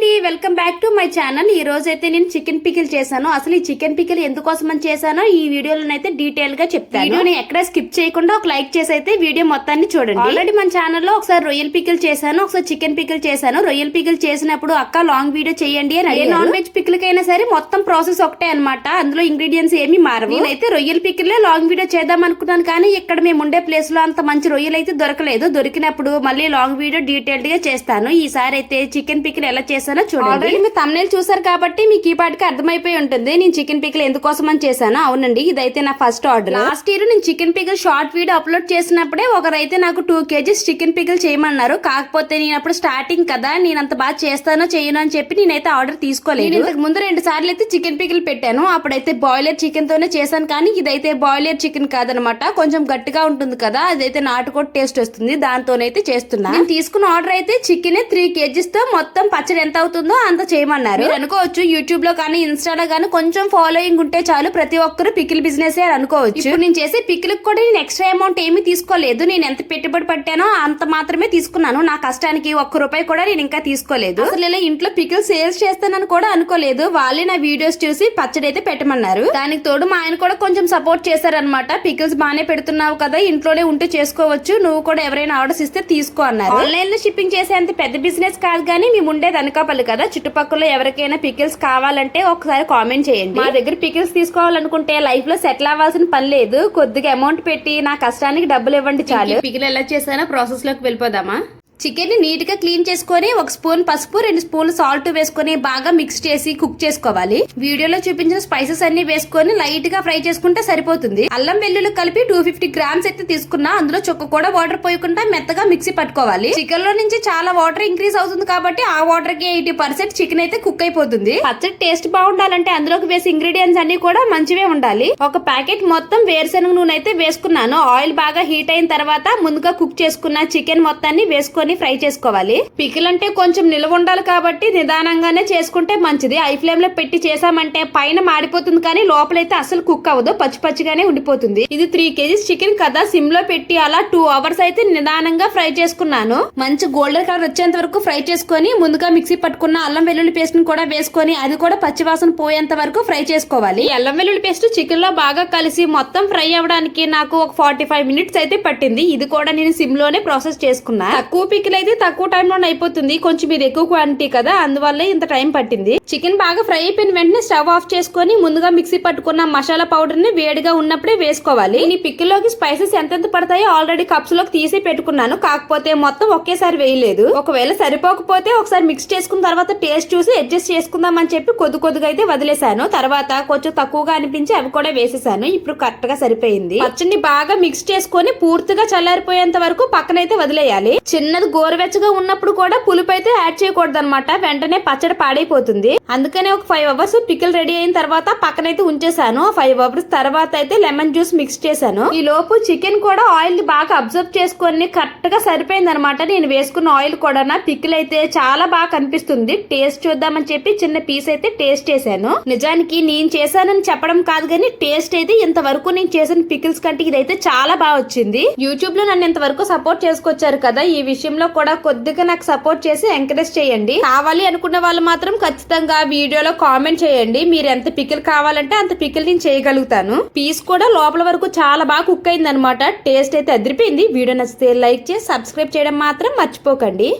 అండి welcome back to my channel. ఈ రోజు అయితే నేను చికెన్ పికిల్ చేశాను. అసలు ఈ చికెన్ పికిల్ ఎందుకోసం అని చేశానో ఈ వీడియోలో అయితే డీటెయిల్గా చెప్తాను. వీడియోని ఎక్కడ స్కిప్ చేయకుండా ఒక లైక్ చేసి అయితే వీడియో మొత్తాన్ని చూడండి. ఆల్రెడీ మన ఛానల్లో ఒకసారి రొయ్యల్ పికిల్ చేశాను ఒకసారి చికెన్ పికిల్ చేశాను. రొయ్యల్ పికిల్ చేసినప్పుడు అక్క లాంగ్ వీడియో చేయండి అని నాన్ వెజ్ పికిల్ కైనా సరే మొత్తం ప్రాసెస్ ఒకటే అన్నమాట. అందులో ఇంగ్రీడియంట్స్ ఏమీ మారవు. నేనైతే రొయ్యల్ పికిల్ లాంగ్ వీడియో చేద్దాం అనుకున్నాను కానీ ఇక్కడ మేము ఉండే ప్లేస్లో అంత మంచి రొయ్యలు అయితే దొరకలేదు. దొరికినప్పుడు మళ్ళీ లాంగ్ వీడియో డీటెయిల్డ్గా చేస్తాను. ఈసారి అయితే చికెన్ పికిల్ ఎలా చేశానో చూడండి. ఆల్రెడీ మీరు తమ్నేల్ చూసారు కాబట్టి మీకు ఈ పాటికి అర్థమైపోయి ఉంటుంది. నేను చికెన్ పికిల్ ఎందుకోసం అని చేశాను అవునండి. ఇదైతే నా ఫస్ట్ ఆర్డర్ లాస్ట్ ఇయర్ నేను chicken pickle short video upload చేసినప్పుడే ఒకరైతే నాకు టూ కేజీస్ చికెన్ పికిల్ చేయమన్నారు. కాకపోతే నేను అప్పుడు స్టార్టింగ్ కదా నేను అంత బాగా చేస్తానో చేయను అని చెప్పి నేనైతే ఆర్డర్ తీసుకోలేదు. ఇంతకు ముందు రెండు సార్లు అయితే చికెన్ పికిల్ పెట్టాను. అప్పుడైతే బాయిలర్ చికెన్ తోనే చేశాను కానీ ఇదైతే బాయిలర్ చికెన్ కాదనమాట. కొంచెం గట్టిగా ఉంటుంది కదా అదైతే నాటుకోటి టేస్ట్ వస్తుంది. దాంతోనైతే చేస్తున్నా. నేను తీసుకున్న ఆర్డర్ అయితే చికెన్ త్రీ కేజీస్తో మొత్తం పచ్చడి ఎంత అవుతుందో అంత చేయమన్నారు. అనుకోవచ్చు యూట్యూబ్లో కానీ ఇన్స్టాలో కానీ కొంచెం ఫాలోయింగ్ ఉంటే చాలు ప్రతి ఒక్కరు పికిల్ బిజినెస్ అని అనుకోవచ్చు. ఇప్పుడు నేను చేసే పికిల్ కూడా నేను ఎక్స్ట్రా అమౌంట్ ఏమీ తీసుకోలేదు. నేను ఎంత పెట్టుబడి పట్టానో అంత మాత్రమే తీసుకున్నాను. నా కష్టానికి ఒక్క రూపాయి కూడా నేను ఇంకా తీసుకోలేదు. అసలు ఇలా ఇంట్లో పికిల్ సేల్స్ చేస్తానని కూడా అనుకోలేదు. వాళ్ళే నా వీడియోస్ చూసి పచ్చడి అయితే పెట్టమన్నారు. దానికి తోడు మా ఆయన కూడా కొంచెం సపోర్ట్ చేశారనమాట పికిల్స్ బాగానే పెడుతున్నావు కదా ఇంట్లోనే ఉంటూ చేసుకోవచ్చు. నువ్వు కూడా ఎవరైనా ఆర్డర్స్ ఇస్తే తీసుకో అన్నారు. ఆన్లైన్లో షిప్పింగ్ చేసేంత పెద్ద బిజినెస్ కాదు కానీ మేము ఉండేది అనకాపల్లి కదా? చుట్టుపక్కల ఎవరికైనా పికిల్స్ కావాలంటే ఒకసారి కామెంట్ చేయండి. మా దగ్గర పికిల్స్ తీసుకోవాలనుకుంటే లైఫ్లో సెటిల్ అవ్వాల్సిన పని లేదు. కొద్దిగా అమౌంట్ పెట్టి నా కష్టానికి డబ్బులు ఇవ్వండి చాలు. పికిల్ ఎలా చేసానో ప్రాసెస్లోకి వెళ్ళిపోదామా? చికెన్ని నీట్గా క్లీన్ చేసుకొని ఒక స్పూన్ పసుపు రెండు స్పూన్లు సాల్ట్ వేసుకొని బాగా మిక్స్ చేసి కుక్ చేసుకోవాలి. వీడియోలో చూపించిన స్పైసెస్ అన్ని వేసుకొని లైట్గా ఫ్రై చేసుకుంటే సరిపోతుంది. అల్లం వెల్లుల్లి కలిపి టూ ఫిఫ్టీ గ్రామ్స్ అయితే తీసుకున్నా అందులో చుక్క కూడా వాటర్ పోయకుండా మెత్తగా మిక్సీ పట్టుకోవాలి. చికెన్లో నుంచి చాలా వాటర్ ఇంక్రీజ్ అవుతుంది కాబట్టి ఆ వాటర్కి ఎయిటీ పర్సెంట్ చికెన్ అయితే కుక్ అయిపోతుంది. పచ్చడి టేస్ట్ బాగుండాలంటే అందులోకి వేసే ఇంగ్రీడియంట్స్ అన్ని కూడా మంచివే ఉండాలి. ఒక ప్యాకెట్ మొత్తం వేరుశనగ నూనె అయితే వేసుకున్నాను. ఆయిల్ బాగా హీట్ అయిన తర్వాత ముందుగా కుక్ చేసుకున్న చికెన్ మొత్తాన్ని వేసుకొని ఫ్రై చేసుకోవాలి. పికిల్ అంటే కొంచెం నిల్వ ఉండాలి కాబట్టి నిదానంగానే చేసుకుంటే మంచిది. ఐ ఫ్లేమ్లో పెట్టి చేసామంటే పైన మాడిపోతుంది కానీ లోపలైతే అసలు కుక్ అవ్వదు. పచ్చి పచ్చిగానే ఉండిపోతుంది. ఇది త్రీ కేజీస్ చికెన్ కదా. సిమ్లో పెట్టి అలా టూ అవర్స్ అయితే నిదానంగా ఫ్రై చేసుకున్నాను. మంచి గోల్డెన్ కలర్ వచ్చేంత వరకు ఫ్రై చేసుకొని ముందుగా మిక్సీ పట్టుకున్న అల్లం వెల్లుల్లి పేస్ట్ని కూడా వేసుకొని అది కూడా పచ్చివాసన పోయేంత వరకు ఫ్రై చేసుకోవాలి. అల్లం వెల్లుల్లి పేస్ట్ చికెన్లో బాగా కలిసి మొత్తం ఫ్రై అవ్వడానికి నాకు ఒక ఫార్టీ ఫైవ్ మినిట్స్ అయితే పట్టింది. ఇది కూడా నేను సిమ్లోనే ప్రాసెస్ చేసుకున్నా. తక్కువ పికిల్ అయితే తక్కువ టైంలోనే అయిపోతుంది. కొంచెం ఇది ఎక్కువ క్వాంటిటీ కదా అందువల్ల ఇంత టైం పట్టింది. చికెన్ బాగా ఫ్రై అయిపోయిన వెంటనే స్టవ్ ఆఫ్ చేసుకొని ముందుగా మిక్సీ పట్టుకున్న మసాలా పౌడర్ని వేడిగా ఉన్నప్పుడే వేసుకోవాలి. ఈ పిక్కిల్లోకి స్పైసెస్ ఎంతెంత పడతాయో ఆల్రెడీ కప్స్లోకి తీసి పెట్టుకున్నాను. కాకపోతే మొత్తం ఒకేసారి వేయలేదు. ఒకవేళ సరిపోకపోతే ఒకసారి మిక్స్ చేసుకున్న తర్వాత టేస్ట్ చూసి అడ్జస్ట్ చేసుకుందాం అని చెప్పి కొద్ది కొద్దిగా అయితే వదిలేశాను. తర్వాత కొంచెం తక్కువగా అనిపించి అవి కూడా వేసేసాను. ఇప్పుడు కరెక్ట్గా సరిపోయింది. పచ్చడిని బాగా మిక్స్ చేసుకొని పూర్తిగా చల్లారిపోయేంత వరకు పక్కనైతే వదిలేయాలి. చిన్న అది గోరువెచ్చగా ఉన్నప్పుడు కూడా పులుపు అయితే యాడ్ చేయకూడదు అనమాట వెంటనే పచ్చడి పాడైపోతుంది. అందుకనే ఒక ఫైవ్ అవర్స్ పికిల్ రెడీ అయిన తర్వాత పక్కనైతే ఉంచేసాను ఫైవ్ అవర్స్ తర్వాత అయితే లెమన్ జ్యూస్ మిక్స్ చేశాను. ఈ లోపు చికెన్ కూడా ఆయిల్ని బాగా అబ్జర్వ్ చేసుకొని కరెక్ట్గా సరిపోయింది అనమాట నేను వేసుకున్న ఆయిల్ కూడా నా పికిల్ అయితే చాలా బాగా కనిపిస్తుంది. టేస్ట్ చూద్దామని చెప్పి చిన్న పీస్ అయితే టేస్ట్ చేశాను. నిజానికి నేను చేశానని చెప్పడం కాదు కానీ టేస్ట్ అయితే ఇంతవరకు నేను చేసిన పికిల్స్ కంటే ఇదైతే చాలా బాగా వచ్చింది. యూట్యూబ్లో నన్ను ఇంతవరకు సపోర్ట్ చేసుకొచ్చారు కదా ఈ విషయం విషయంలో కూడా కొద్దిగా నాకు సపోర్ట్ చేసి ఎంకరేజ్ చేయండి. కావాలి అనుకున్న వాళ్ళు మాత్రం ఖచ్చితంగా వీడియోలో కామెంట్ చేయండి. మీరు ఎంత పికిల్ కావాలంటే అంత పికిల్ నేను చేయగలుగుతాను. పీస్ కూడా లోపల వరకు చాలా బాగా కుక్ అయింది అనమాట టేస్ట్ అయితే అదిరిపోయింది. వీడియో నచ్చితే లైక్ చేసి సబ్స్క్రైబ్ చేయడం మాత్రం మర్చిపోకండి.